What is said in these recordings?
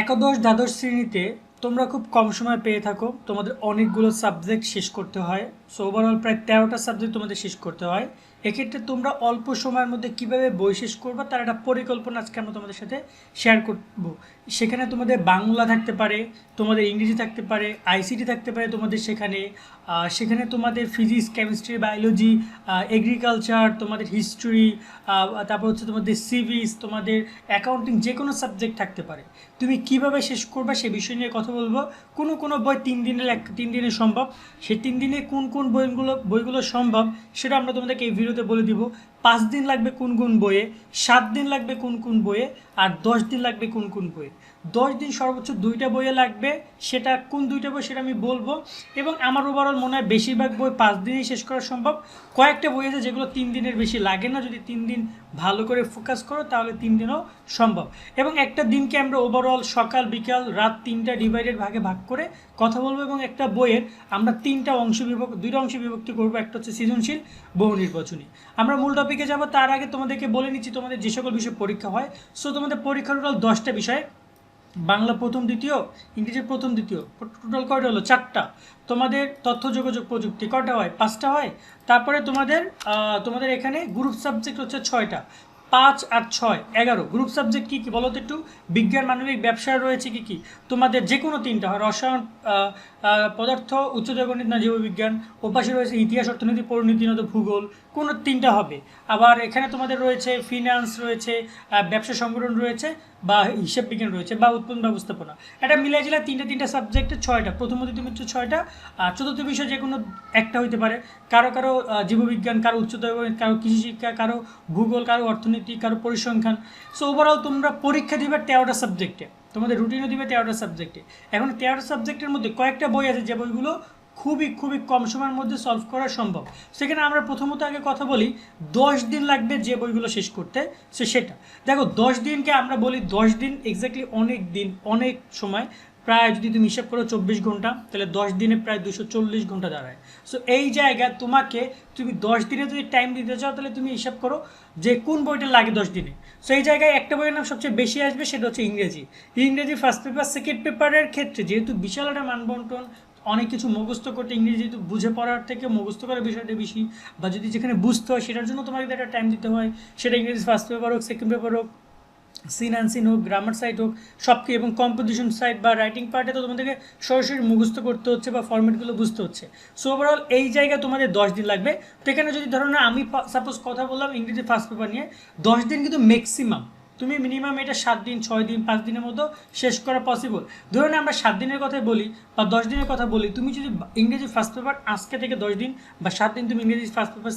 একাদশ দ্বাদশ শ্রেণীতে তোমরা খুব কম সময় পেয়ে থাকো। তোমাদের অনেকগুলো সাবজেক্ট শেষ করতে হয়। সো ওভারঅল প্রায় তেরোটা সাবজেক্ট তোমাদের শেষ করতে হয়। এক্ষেত্রে তোমরা অল্প সময়ের মধ্যে কীভাবে বই শেষ করবা তার একটা পরিকল্পনা আজকে আমরা তোমাদের সাথে শেয়ার করব। সেখানে তোমাদের বাংলা থাকতে পারে, তোমাদের ইংরেজি থাকতে পারে আইসিটি থাকতে পারে তোমাদের সেখানে সেখানে তোমাদের ফিজিক্স কেমিস্ট্রি বায়োলজি এগ্রিকালচার তোমাদের হিস্ট্রি তারপর হচ্ছে তোমাদের সিভিস তোমাদের অ্যাকাউন্টিং যে কোনো সাবজেক্ট থাকতে পারে। তুমি কীভাবে শেষ করবে সে বিষয় নিয়ে কথা বলব। কোনো কোনো বই তিন দিনের এক, তিন দিনে সম্ভব। সে তিন দিনে কোন কোন বইগুলো বইগুলো সম্ভব সেটা আমরা তোমাদেরকে এই ভিডিওতে বলে দিব, পাঁচ দিন লাগবে কোন কোন বইয়ে, সাত দিন লাগবে কোন কোন বইয়ে, আর দশ দিন লাগবে কোন কোন বইয়ে। দশ দিন সর্বোচ্চ দুইটা বইয়ে লাগবে। সেটা কোন দুইটা বই সেটা আমি বলব। এবং আমার ওভারঅল মনে হয় বেশিরভাগ বই পাঁচ দিনেই শেষ করা সম্ভব। কয়েকটা বই আছে যেগুলো তিন দিনের বেশি লাগে না। যদি তিন দিন ভালো করে ফোকাস করো, তাহলে তিন দিনও সম্ভব। এবং একটা দিনকে আমরা ওভারঅল সকাল, বিকাল, রাত তিনটা ডিভাইডেড ভাগে ভাগ করে কথা বলব। এবং একটা বইয়ের আমরা তিনটা অংশ বিভক্ত, দুইটা অংশ বিভক্তি করব। একটা হচ্ছে সৃজনশীল, বহু নির্বাচনী। আমরা মূল টপিকে যাব। তার আগে তোমাদেরকে বলে নিচ্ছি, তোমাদের যে সকল বিষয়ে পরীক্ষা হয়। সো তোমাদের পরীক্ষার টোটাল দশটা বিষয় বাংলা প্রথম দ্বিতীয় ইংরেজি প্রথম দ্বিতীয় টোটাল কয়টা হলো? চারটা। তোমাদের তথ্য, যোগাযোগ, প্রযুক্তি, কয়টা হয়? পাঁচটা হয়? তারপরে তোমাদের তোমাদের এখানে গ্রুপ সাবজেক্ট হচ্ছে ছয়টা। পাঁচ আর ছয়, এগারো। গ্রুপ সাবজেক্ট কী কী? বলো তো একটু। বিজ্ঞান, মানবিক ব্যবসা রয়েছে কী কী? তোমাদের যে কোনো তিনটা হয়। রসায়ন পদার্থ উচ্চতর গণিত না জীববিজ্ঞান ওপাশে রয়েছে ইতিহাস, অর্থনীতি পরিণতি নয়তো ভূগোল। কোনো তিনটা হবে। আবার এখানে তোমাদের রয়েছে ফিনান্স রয়েছে ব্যবসা সংগঠন রয়েছে বা হিসাব বিজ্ঞান রয়েছে বা উৎপন্ন ব্যবস্থাপনা। এটা মিলিয়ে জেলা তিনটা তিনটা সাবজেক্টে ছয়টা। প্রথম দ্বিতীয় হচ্ছে ছয়টা, আর চতুর্থ বিষয় যে কোনো একটা হইতে পারে। কারও কারও জীববিজ্ঞান, কারও উচ্চতর কারও কৃষি শিক্ষা, কারও ভূগোল, কারও অর্থনীতি, কারও পরিসংখ্যান। সো ওভারঅল তোমরা পরীক্ষা দিবে তেরোটা সাবজেক্টে তোমাদের রুটিনও দিবে তেরোটা সাবজেক্টে এখন তেরোটা সাবজেক্টের মধ্যে কয়েকটা বই আছে যে বইগুলো খুবই খুবই কম সময়ের মধ্যে সলভ করা সম্ভব। সেখানে আমরা প্রথমত আগে কথা বলি, দশ দিন লাগবে যে বইগুলো শেষ করতে, সে সেটা। দেখো, দশ দিনকে আমরা বলি দশ দিন এক্স্যাক্টলি অনেক দিন, অনেক সময়। প্রায় যদি তুমি হিসাব করো চব্বিশ ঘণ্টা, তাহলে দশ দিনে প্রায় দুশো চল্লিশ ঘণ্টা দাঁড়ায়। সো এই জায়গায় তোমাকে, তুমি দশ দিনে যদি টাইম দিতে চাও, তাহলে তুমি হিসাব করো যে কোন বইটা লাগে দশ দিনে। সো এই জায়গায় একটা বইয়ের নাম সবচেয়ে বেশি আসবে, সেটা হচ্ছে ইংরেজি। ইংরেজি ফার্স্ট পেপার সেকেন্ড পেপারের ক্ষেত্রে যেহেতু বিশাল একটা মানবন্টন অনেক কিছু মুখস্থ করতে ইংরেজি বুঝে পড়ার থেকে মুখস্থ করার বিষয়টা বেশি, বা যদি যেখানে বুঝতে হয় সেটার জন্য তোমাকে একটা টাইম দিতে হয়। সেটা ইংরেজি ফার্স্ট পেপার হোক সেকেন্ড পেপার হোক সিন অ্যান্ড সিন হোক গ্রামার সাইট হোক সব এবং কম্পোজিশন সাইট বা রাইটিং পার্টে তো তোমাদেরকে সরাসরি মুখস্থ করতে হচ্ছে বা ফর্মেটগুলো বুঝতে হচ্ছে। সো ওভারঅল এই জায়গায় তোমাদের দশ দিন লাগবে। তো এখানে যদি ধরো না, আমি সাপোজ কথা বললাম ইংরেজি ফার্স্ট পেপার নিয়ে, দশ দিন কিন্তু ম্যাক্সিমাম তুমি মিনিমাম এটা সাত দিন, ছয় দিন, পাঁচ দিনের মতো শেষ করা পসিবল ধরুন আমরা সাত দিনের কথাই বলি বা দশ দিনের কথা বলি, তুমি যদি ইংরেজি ফার্স্ট পেপার আজকে থেকে দশ দিন বা সাত দিন তুমি ইংরেজি ফার্স্ট পেপার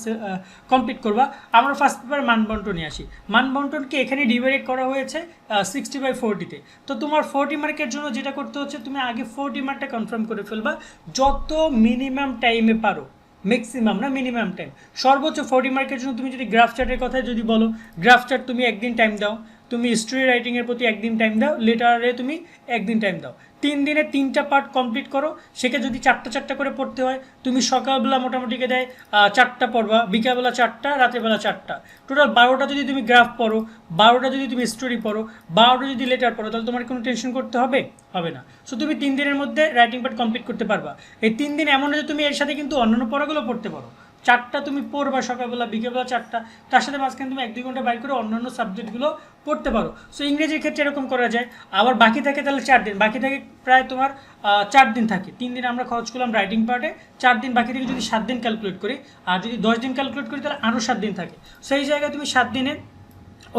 কমপ্লিট করবা, আমরা ফার্স্ট পেপার মানবন্টনে আসি। মানবন্টনকে এখানে ডিভাইডেড করা হয়েছে সিক্সটি বাই ফোরটিতে তো। তোমার ফোরটি মার্কের জন্য যেটা করতে হচ্ছে, তুমি আগে ফোরটি মার্কটা কনফার্ম করে ফেলবা, যত মিনিমাম টাইমে পারো। ম্যাক্সিমাম না মিনিমাম টাইম সর্বোচ্চ ফোর্টি মার্কের জন্য তুমি যদি গ্রাফ চার্টের কথা যদি বলো গ্রাফ চার্ট তুমি একদিন টাইম দাও, তুমি স্টোরি রাইটিংয়ের প্রতি একদিন টাইম দাও লেটারে তুমি একদিন টাইম দাও। তিন দিনে তিনটা পার্ট কমপ্লিট করো। সেকে যদি চারটা চারটা করে পড়তে হয়, তুমি সকালবেলা মোটামুটিকে দেয় চারটা পড়বা, বিকালবেলা চারটা, রাতেরবেলা চারটা। টোটাল বারোটা যদি তুমি গ্রাফ পড়ো, বারোটা যদি তুমি স্টোরি পড়ো, বারোটা যদি লেটার পড়ো, তাহলে তোমার কোনো টেনশন করতে হবে? হবে না। সো তুমি তিন দিনের মধ্যে রাইটিং পার্ট কমপ্লিট করতে পারবা। এই তিন দিন এমন যে তুমি এর সাথে কিন্তু অন্যান্য পড়াগুলো পড়তে পারো। চারটা তুমি পড়বা সকালবেলা, বিকেলবেলা চারটা, তার সাথে মাঝখানে তুমি এক দুই ঘণ্টা বাইর করে অন্যান্য সাবজেক্টগুলো পড়তে পারো। সো ইংরেজির ক্ষেত্রে এরকম করা যায়, আবার বাকি থাকে তাহলে চার দিন, বাকি থাকে প্রায় তোমার চার দিন থাকে। তিন দিন আমরা খরচ করলাম রাইটিং পার্টে চার দিন বাকি থেকে যদি সাত দিন ক্যালকুলেট করি, আর যদি দশ দিন ক্যালকুলেট করি তাহলে আরও সাত দিন থাকে। সেই জায়গায় তুমি সাত দিনে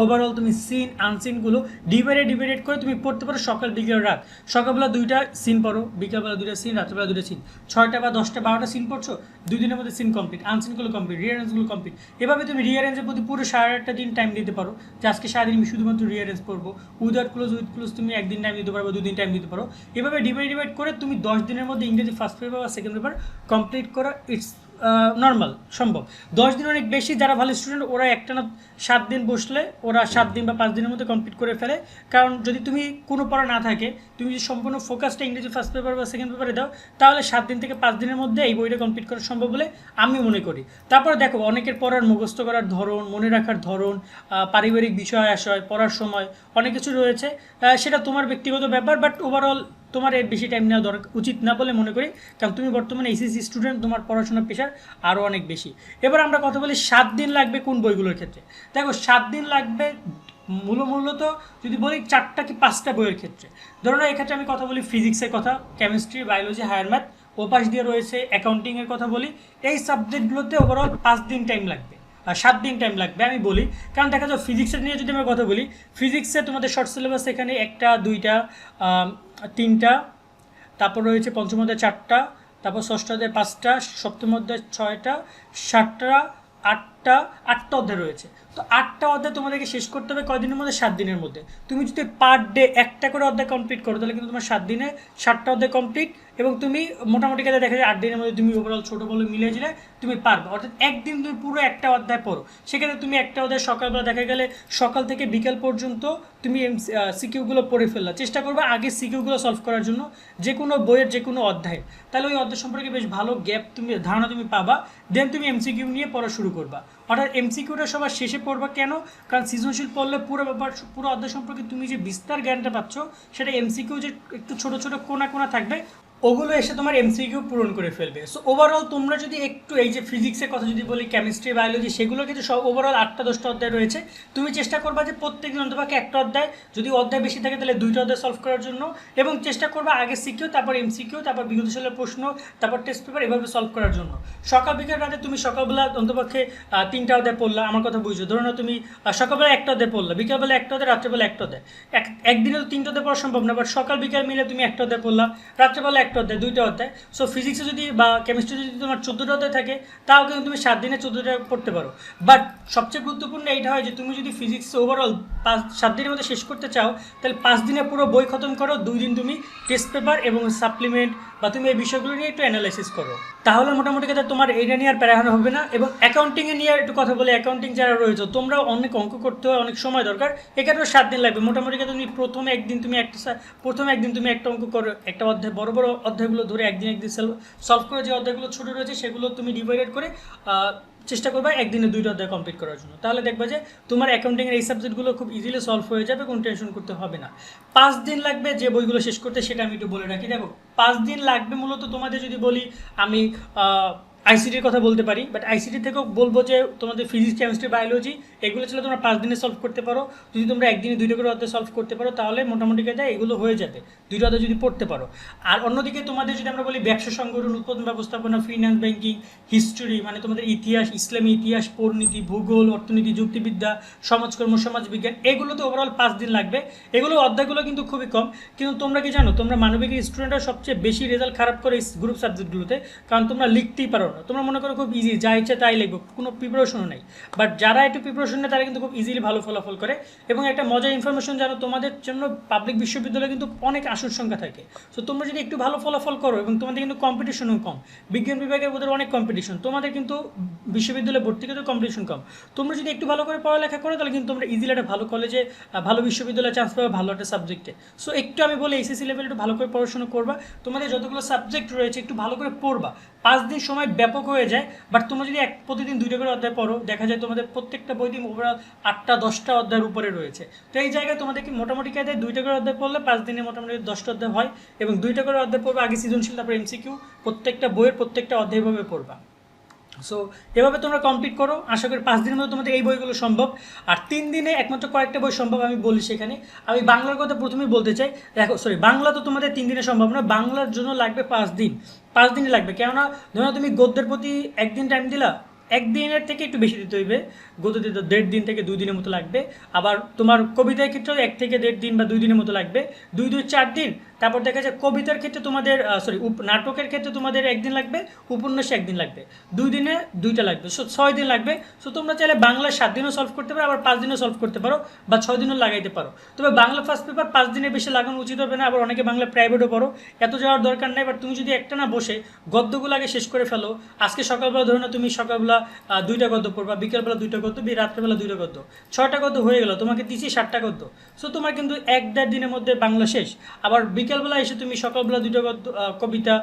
ওভারঅল তুমি সিন আনসিনগুলো ডিভাইডে ডিভাইডেড করে তুমি পড়তে পারো সকাল, বিকেল, রাত। সকালবেলা দুইটা সিন পড়ো, বিকেলবেলা দুইটা সিন রাত্রেবেলা দুইটা সিন ছয়টা বা দশটা, বারোটা সিন পড়ছো, দুই দিনের মধ্যে সিন কমপ্লিট আনসিনগুলো কমপ্লিট রিয়ারেন্সগুলো কমপ্লিট এভাবে তুমি রিয়ারেন্সের প্রতি পুরো সাড়ে আটটা দিন টাইম দিতে পারো। যে আজকে সারাদিন আমি শুধুমাত্র রিয়ারেন্স পড়ব উইদাউট ক্লোজ উইথ ক্লোজ তুমি একদিন টাইম দিতে পারো দুদিন টাইম দিতে পারো। এভাবে ডিভাইড ডিভাইড করে তুমি দশ দিনের মধ্যে ইংরেজি ফার্স্ট পেপার বা সেকেন্ড পেপার কমপ্লিট করা ইটস নর্মাল সম্ভব। দশ দিন অনেক বেশি যারা ভালো স্টুডেন্ট ওরা একটা না সাত দিন বসলে, ওরা সাত দিন বা পাঁচ দিনের মধ্যে কমপ্লিট করে ফেলে। কারণ যদি তুমি কোনো পড়া না থাকে, তুমি যদি সম্পূর্ণ ফোকাসটা ইংরেজি ফার্স্ট পেপার বা সেকেন্ড পেপারে দাও, তাহলে সাত দিন থেকে পাঁচ দিনের মধ্যে এই বইটা কমপ্লিট করা সম্ভব বলে আমি মনে করি। তারপরে দেখো, অনেকের পড়ার মুখস্থ করার ধরন, মনে রাখার ধরন পারিবারিক বিষয় আশয়, পড়ার সময় অনেক কিছু রয়েছে। সেটা তোমার ব্যক্তিগত ব্যাপার বাট ওভারঅল তোমার এর বেশি টাইম নেওয়া দরকার, উচিত না বলে মনে করি, কারণ তুমি বর্তমানে এসএসসি স্টুডেন্ট তোমার পড়াশোনার পেশার আরও অনেক বেশি। এবার আমরা কথা বলি সাত দিন লাগবে কোন বইগুলোর ক্ষেত্রে? দেখো, সাত দিন লাগবে মূল মূলত যদি বলি চারটা কি পাঁচটা বইয়ের ক্ষেত্রে? ধরো এক্ষেত্রে আমি কথা বলি ফিজিক্সের কথা কেমিস্ট্রি বায়োলজি হায়ার ম্যাথ ওপাশ দিয়ে রয়েছে অ্যাকাউন্টিংয়ের কথা বলি, এই সাবজেক্টগুলোতে ওভারঅল পাঁচ দিন টাইম লাগবে। সাত দিন টাইম লাগবে, আমি বলি। কারণ দেখা যাও ফিজিক্সের নিয়ে যদি আমরা কথা বলি ফিজিক্সে তোমাদের শর্ট সিলেবাস এখানে একটা, দুইটা তিনটা, তারপর রয়েছে পঞ্চম অধ্যায় চারটা, তারপর ষষ্ঠ অধ্যায় পাঁচটা, সপ্তম অধ্যায় ছয়টা, সাতটা, আটটা আটটা অধ্যায় রয়েছে। তো আটটা অধ্যায় তোমাদেরকে শেষ করতে হবে, কয়দিনের মধ্যে? সাত দিনের মধ্যে। তুমি যদি পার ডে একটা করে অধ্যায় কমপ্লিট করো, তাহলে কিন্তু তোমার সাত দিনে সাতটা অধ্যায় কমপ্লিট এবং তুমি মোটামুটি কাজে দেখা যায় আট দিনের মধ্যে তুমি ওভারঅল ছোটো বলে মিলে দিলে তুমি পারবে। অর্থাৎ একদিন তুমি পুরো একটা অধ্যায় পড়ো। সেক্ষেত্রে তুমি একটা অধ্যায় সকালবেলা দেখা গেলে সকাল থেকে বিকেল পর্যন্ত তুমি এম সিকিউগুলো পড়ে ফেললা। চেষ্টা করবে আগে সিকিউগুলো সলভ করার জন্য যে কোনো বইয়ের যে কোনো অধ্যায় তাহলে ওই অধ্যায় সম্পর্কে বেশ ভালো গ্যাপ তুমি, ধারণা তুমি পাবা দেন তুমি এমসিকিউ নিয়ে পড়া শুরু করবা। অর্থাৎ এমসিকিউটা সবার শেষে পড়বা কেন? কারণ সৃজনশীল পড়লে পুরো ব্যাপার, পুরো অধ্যায় সম্পর্কে তুমি যে বিস্তার জ্ঞানটা পাচ্ছ, সেটা এমসিকিউ যে একটু ছোট ছোট কোনা কোনা থাকবে ওগুলো এসে তোমার এমসিকিউ পূরণ করে ফেলবে। সো ওভারঅল তোমরা যদি একটু এই যে ফিজিক্সের কথা যদি বলি কেমিস্ট্রি বায়োলজি সেগুলো কিন্তু সব ওভারঅল আটটা, দশটা অধ্যায় রয়েছে। তুমি চেষ্টা করবা যে প্রত্যেক দিন অন্তপাকে একটা অধ্যায়, যদি অধ্যায় বেশি থাকে তাহলে দুইটা অধ্যায় সলভ করার জন্য। এবং চেষ্টা করবা আগে সিকিউ তারপর এমসিকিউ তারপর বিগত প্রশ্ন, তারপর টেস্ট পেপার এভাবে সলভ করার জন্য। সকাল বিকেল রাতে তুমি সকালবেলা অন্তপক্ষে তিনটা অধ্যায় পড়লা, আমার কথা বুঝছ। ধরো না তুমি সকালবেলা একটা অধ্যায় পড়লা, বিকালবেলা একটা অধ্যায়, রাত্রেবেলা একটা অধ্যায়। এক, একদিনে তো তিনটা অধ্যায় পড়া সম্ভব না বাট সকাল বিকাল মিলে তুমি একটা অধ্যায় পড়লা, রাত্রেবেলা একটা অধ্যায়, দুইটা অধ্যায়। সো ফিজিক্সে যদি বা কেমিস্ট্রি যদি তোমার চোদ্দোটা অধ্যায় থাকে, তাও কিন্তু তুমি সাত দিনে চোদ্দোটা পড়তে পারো। বাট সবচেয়ে গুরুত্বপূর্ণ এইটা হয় যে, তুমি যদি ফিজিক্স ওভারঅল পাঁচ, সাত দিনের মধ্যে শেষ করতে চাও, তাহলে পাঁচ দিনে পুরো বই খতম করো, দুই দিন তুমি টেস্ট পেপার এবং সাপ্লিমেন্ট বা তুমি এই বিষয়গুলো নিয়ে একটু অ্যানালাইসিস করো। তাহলে মোটামুটি কথা তোমার এইটা নিয়ে আর প্যারাহানো হবে না এবং অ্যাকাউন্টিংয়ে নিয়ে একটু কথা বলে অ্যাকাউন্টিং যারা রয়েছে তোমরা অনেক অঙ্ক করতে হয়, অনেক সময় দরকার। এখানেও সাত দিন লাগবে। মোটামুটি কথা তুমি প্রথমে একদিন তুমি একটা, প্রথমে একদিন তুমি একটা অঙ্ক করো, একটা অধ্যায় বড় বড় অধ্যায়গুলো ধরে একদিন একদিন সলভ করে যে অধ্যায়গুলো ছোটো রয়েছে, সেগুলো তুমি ডিভাইডেড করে চেষ্টা করবে একদিনে দুইটা অধ্যায় কমপ্লিট করার জন্য। তাহলে দেখবে যে তোমার অ্যাকাউন্টিংয়ের এই সাবজেক্টগুলো খুব ইজিলি সলভ হয়ে যাবে, কোনো টেনশন করতে হবে না। পাঁচ দিন লাগবে যে বইগুলো শেষ করতে, সেটা আমি একটু বলে রাখি। দেখো, পাঁচ দিন লাগবে মূলত তোমাদের যদি বলি, আমি আইসিটির কথা বলতে পারি বাট আইসিটি থেকেও বলব যে তোমাদের ফিজিক্স কেমিস্ট্রি বায়োলজি এগুলো ছিল তোমরা পাঁচ দিনে সলভ করতে পারো। যদি তোমরা একদিনে দুইটা করে অধ্যায় সলভ করতে পারো, তাহলে মোটামুটি কাজে এগুলো হয়ে যাবে। দুইটা অধ্যায় যদি পড়তে পারো। আর অন্যদিকে তোমাদের যদি আমরা বলি ব্যবসা সংগঠন, উৎপাদন, ব্যবস্থাপনা ফিনান্স ব্যাংকিং হিস্টোরি মানে তোমাদের ইতিহাস, ইসলামী ইতিহাস, পরিণীতি, ভূগোল, অর্থনীতি, যুক্তিবিদ্যা, সমাজকর্ম, সমাজবিজ্ঞান এগুলোতে ওভারঅল পাঁচ দিন লাগবে। এগুলো অধ্যায়গুলো কিন্তু খুবই কম। কিন্তু তোমরা কি জানো, তোমরা মানবিক স্টুডেন্টরা সবচেয়ে বেশি রেজাল্ট খারাপ করে গ্রুপ সাবজেক্টগুলোতে কারণ তোমরা লিখতেই পারো না তোমরা মনে করো খুব ইজি যা ইচ্ছে তাই লিখব, কোনো প্রিপারেশনও নেই। বাট যারা একটু প্রিপারেশন নেয়, তারা কিন্তু খুব ইজিলি ভালো ফলাফল করে। এবং একটা মজার ইনফরমেশন জানো, তোমাদের জন্য পাবলিক বিশ্ববিদ্যালয়ে কিন্তু অনেক আসন সংখ্যা থাকে। সো তোমরা যদি একটু ভালো ফলাফল করো, এবং তোমাদের কিন্তু কম্পিটিশনও কম। বিজ্ঞান বিভাগের ওদের অনেক কম্পিটিশন তোমাদের কিন্তু বিশ্ববিদ্যালয়ে ভর্তি করতে কম্পিটিশন কম। তোমরা যদি একটু ভালো করে পড়ালেখা করো, তাহলে কিন্তু তোমরা ইজিলি একটা ভালো কলেজে ভালো বিশ্ববিদ্যালয়ে চান্স পাবে ভালো একটা সাবজেক্টে সো একটু আমি বলি এসএসসি লেভেল একটু ভালো করে পড়াশোনা করবা। তোমাদের যতগুলো সাবজেক্ট রয়েছে, একটু ভালো করে পড়বা। পাঁচ দিন সময় ব্যাপক হয়ে যায় বাট তোমরা যদি এক, প্রতিদিন দুইটা করে অধ্যায় পড়ো, দেখা যায় তোমাদের প্রত্যেকটা বই দিন ওভারঅল আটটা, দশটা অধ্যায়ের উপরে রয়েছে। তো এই জায়গায় তোমাদেরকে মোটামুটি কায়দায় দুইটা করে অধ্যায় পড়লে পাঁচ দিনে মোটামুটি দশটা অধ্যায় হয়, এবং দুইটা করে অধ্যায় পড়বে, আগে সৃজনশীল, তারপর এমসিকিউ প্রত্যেকটা বইয়ের প্রত্যেকটা অধ্যায় এভাবে পড়বা। সো এভাবে তোমরা কমপ্লিট করো, আশা করি পাঁচ দিনের মধ্যে তোমাদের এই বইগুলো সম্ভব। আর তিন দিনে একমাত্র কয়েকটা বই সম্ভব, আমি বলি সেখানে। আমি বাংলার কথা প্রথমেই বলতে চাই। দেখো সরি বাংলা তো তোমাদের তিন দিনে সম্ভব না বাংলার জন্য লাগবে পাঁচ দিন। পাঁচ দিনই লাগবে, কেননা ধরো তুমি গদ্যের প্রতি একদিন টাইম দিলা, একদিনের থেকে একটু বেশি দিতে হইবে। গতিতে তো দেড় দিন থেকে দুই দিনের মতো লাগবে। আবার তোমার কবিতার ক্ষেত্রেও এক থেকে দেড় দিন বা দুই দিনের মতো লাগবে। দুই দুই, চার দিন তারপর দেখা যায় কবিতার ক্ষেত্রে তোমাদের সরি নাটকের ক্ষেত্রে তোমাদের একদিন লাগবে, উপন্যাসে একদিন লাগবে। দুই দিনে দুইটা লাগবে সো ছয় দিন লাগবে। সো তোমরা চাইলে বাংলা সাত দিনও সলভ করতে পারো, আবার পাঁচ দিনও সলভ করতে পারো, বা ছয় দিনও লাগাইতে পারো। তবে বাংলা ফার্স্ট পেপার পাঁচ দিনের বেশি লাগানো উচিত হবে না, আবার অনেকে বাংলা প্রাইভেটও পড়ো। এত যাওয়ার দরকার নেই বাট তুমি যদি একটা না বসে গদ্যগুলো আগে শেষ করে ফেলো, আজকে সকালবেলা ধরো না তুমি সকালবেলা দুইটা গদ্য পড়বা, বিকেলবেলা দুইটা গদ্য, বি রাত্রেবেলা দুইটা গদ্য। ছয়টা গদ্য হয়ে গেল, তোমাকে দিচ্ছি ষাটটা গদ্য। সো তোমার কিন্তু এক দেড় দিনের মধ্যে বাংলা শেষ। আবার বিকেলবেলা এসে তুমি সকালবেলা দুটো কবিতা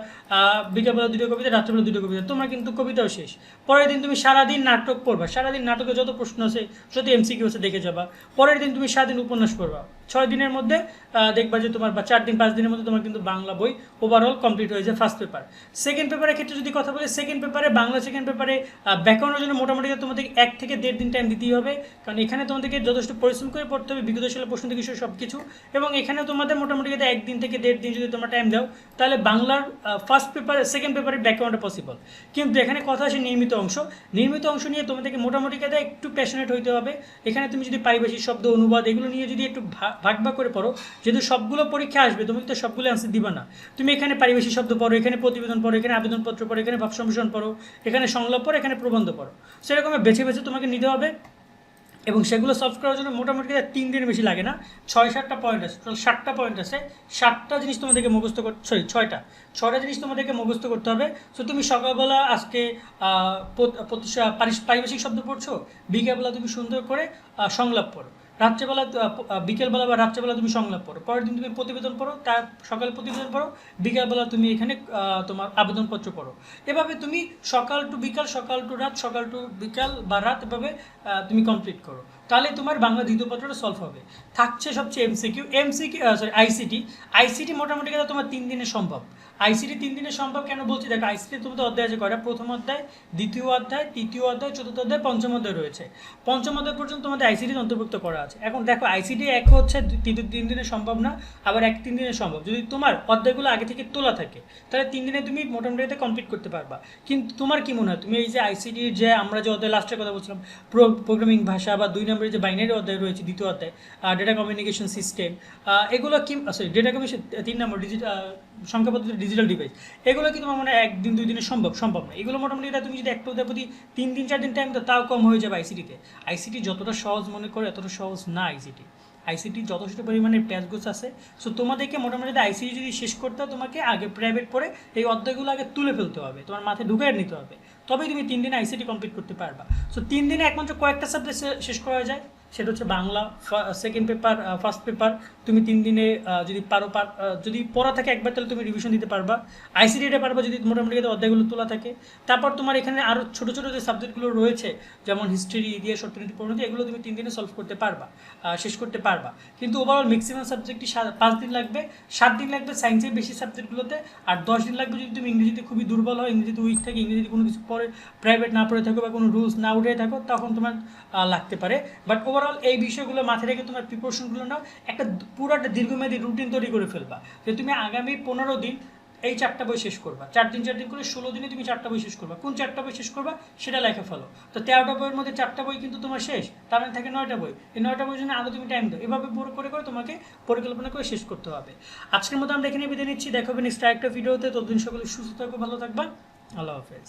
বিকেলবেলা দুটো কবিতা, রাত্রেবেলা দুটো কবিতা, তোমার কিন্তু কবিতাও শেষ। পরের দিন তুমি সারাদিন নাটক পড়বা। সারাদিন নাটকে যত প্রশ্ন আছে, যত এমসিকিউ আছে দেখে যাবা। পরের দিন তুমি সারাদিন উপন্যাস পড়বা। ছয় দিনের মধ্যে দেখবা যে তোমার বা চার দিন, পাঁচ দিনের মধ্যে তোমার কিন্তু বাংলা বই ওভারঅল কমপ্লিট হয়ে যায় ফার্স্ট পেপার সেকেন্ড পেপারের ক্ষেত্রে যদি কথা বলি সেকেন্ড পেপারে বাংলা সেকেন্ড পেপারে ব্যাকরণের জন্য মোটামুটি তোমাদের এক থেকে দেড় দিন টাইম দিতেই হবে। কারণ এখানে তোমাদেরকে যথেষ্ট পরিশ্রম করে পড়তে হবে বিগত প্রশ্ন থেকে সব কিছু এবং এখানে তোমাদের মোটামুটি যদি একদিন থেকে দেড় দিন যদি তোমরা টাইম দাও, তাহলে বাংলার ফার্স্ট পেপার সেকেন্ড পেপারের ব্যাকরণটা পসিবল কিন্তু এখানে কথা আছে নির্মিত অংশ। নির্মিত অংশ নিয়ে তোমাদেরকে মোটামুটি কাজে একটু প্যাশনেট হইতে হবে। এখানে তুমি যদি পারিভাষিক শব্দ, অনুবাদ এগুলো নিয়ে যদি একটু ভাগ ভাগ করে পড়ো। যেহেতু সবগুলো পরীক্ষা আসবে, তুমি তো সবগুলো অ্যান্সার দিবা না। তুমি এখানে পারিভাষিক শব্দ পড়ো, এখানে প্রতিবেদন পড়ো, এখানে আবেদনপত্র পড়ো, এখানে ভাব সম্মিশ্রণ পড়ো, এখানে সংলাপ পড়ো, এখানে প্রবন্ধ পড়ো। সেরকম বেছে বেছে তোমাকে নিতে হবে এবং সেগুলো সলভ করার জন্য মোটামুটি তিন দিন বেশি লাগে না। ছয় সাতটা পয়েন্ট আছে, টোটাল ষাটটা পয়েন্ট আছে। ষাটটা জিনিস তোমাদেরকে মুখস্থ করতে সরি ছয়টা। ছয়টা জিনিস তোমাদেরকে মুখস্থ করতে হবে। সো তুমি সকালবেলা আজকে পারিভাষিক শব্দ পড়ছো, বিকেলবেলা তুমি সুন্দর করে সংলাপ পড়ো। রাত্রেবেলা বিকেলবেলা বা রাত্রেবেলা তুমি সংলাপ পড়ো। পরের দিন তুমি প্রতিবেদন পড়ো, তার সকালে প্রতিবেদন পড়ো, বিকেলবেলা তুমি এখানে তোমার আবেদনপত্র পড়ো। এভাবে তুমি সকাল টু বিকাল, সকাল টু রাত, সকাল টু বিকাল বা রাত এভাবে তুমি কমপ্লিট করো। তাহলে তোমার বাংলা দ্বিতীয় পত্রটা সলভ হবে। থাকছে সবচেয়ে MCQ MCQ sorry ICT ICT মোটামুটি কথা তোমার তিন দিনে সম্ভব। আইসিটি তিন দিনে সম্ভব কেন বলছি? দেখো আইসিটি তোমাদের অধ্যায় আছে কয়টা? প্রথম অধ্যায়, দ্বিতীয় অধ্যায়, তৃতীয় অধ্যায়, চতুর্থ অধ্যায়, পঞ্চম অধ্যায় রয়েছে। পঞ্চম অধ্যায় পর্যন্ত তোমাদের আইসিটি অন্তর্ভুক্ত করা আছে। এখন দেখো আইসিটি এক হচ্ছে তিন- তিন দিনে সম্ভব না, আবার এক তিন দিনে সম্ভব। যদি তোমার অধ্যায়গুলো আগে থেকে তোলা থাকে, তাহলে তিন দিনে তুমি মোটামুটি কমপ্লিট করতে পারবা। কিন্তু তোমার কি মনে হয়? তুমি এই যে আইসিটির যে আমরা যে অধ্যায় লাস্টের কথা বলছিলাম প্রোগ্রামিং ভাষা বা দুই নম্বরের যে বাইনারি অধ্যায় রয়েছে, দ্বিতীয় অধ্যায় ডেটা কমিউনিকেশন সিস্টেম এগুলো কি সরি ডেটা কমিউনিকেশন তিন নম্বর ডিজিটাল সংখ্যা পদ্ধতি ডিজিটাল ডিভাইস এগুলো কি তোমার মানে একদিন, দুই দিনে সম্ভব? সম্ভব না এগুলো মোটামুটি এটা তুমি যদি একটা অধ্যায় প্রতি তিন দিন, চার দিন টাইম দাও, তাও কম হয়ে যাবে আইসিটিতে আইসিটি যতটা সহজ মনে করে, এতটা সহজ না আইসিটি আইসিটি যথেষ্ট পরিমাণে প্যাচগোছ আছে। সো তোমাদেরকে মোটামুটি আইসিটি যদি শেষ করতে হয়, তোমাকে আগে প্রাইভেট পড়ে এই অধ্যায়গুলো আগে তুলে ফেলতে হবে। তোমার মাথায় ঢুকে নিতে হবে। তবেই তুমি তিন দিনে আইসিটি কমপ্লিট করতে পারবা। সো তিন দিনে একমাত্র কয়েকটা সাবজেক্ট শেষ করা যায়। সেটা হচ্ছে Bangla second paper first paper তুমি তিন দিনে যদি পারো, পার যদি পড়া থাকে একবার, তাহলে তুমি রিভিশন দিতে পারবা। আইসিডিটা পারবা যদি মোটামুটি অধ্যায়গুলো তোলা থাকে। তারপর তোমার এখানে আরও ছোটো ছোটো যে সাবজেক্টগুলো রয়েছে, যেমন হিস্ট্রি ইতিহাস, অর্থনীতি, পরিণতি, এগুলো তুমি তিন দিনে সলভ করতে পারবা শেষ করতে পারবা। কিন্তু ওভারঅল ম্যাক্সিমাম সাবজেক্টই পাঁচ দিন লাগবে। সাত দিন লাগবে সায়েন্সের বেশি সাবজেক্টগুলোতে আর দশ দিন লাগবে যদি তুমি ইংরেজিতে খুবই দুর্বল হয়, ইংরেজিতে উইক থাকে, ইংরেজিতে কোনো কিছু পরে প্রাইভেট না পড়ে থাকো বা কোনো রুলস না উঠে থাকো, তখন তোমার লাগতে পারে। বাট ওভারঅল এই বিষয়গুলো মাথায় রেখে তোমার প্রিপারেশনগুলো নাও। একটা পুরো একটা দীর্ঘমেয়াদী রুটিন তৈরি করে ফেলবা। যে তুমি আগামী পনেরো দিন এই চারটা বই শেষ করবা। চার দিন চার দিন করে ষোলো দিনে তুমি চারটা বই শেষ করবা। কোন চারটা বই শেষ করবা সেটা লেখা ফেলো তো তেরোটা বইয়ের মধ্যে চারটা বই কিন্তু তোমার শেষ। তার মানে থাকে নয়টা বই। এই নয়টা বইয়ের জন্য আরও তুমি টাইম দাও। এভাবে বড় করে করে তোমাকে পরিকল্পনা করে শেষ করতে হবে। আজকের মতো আমরা এখানে বিদায় নিচ্ছি। দেখো নেক্সট একটা ভিডিওতে ততদিন সকলে সুস্থ থাকবে ভালো থাকবা। আল্লাহ হাফেজ।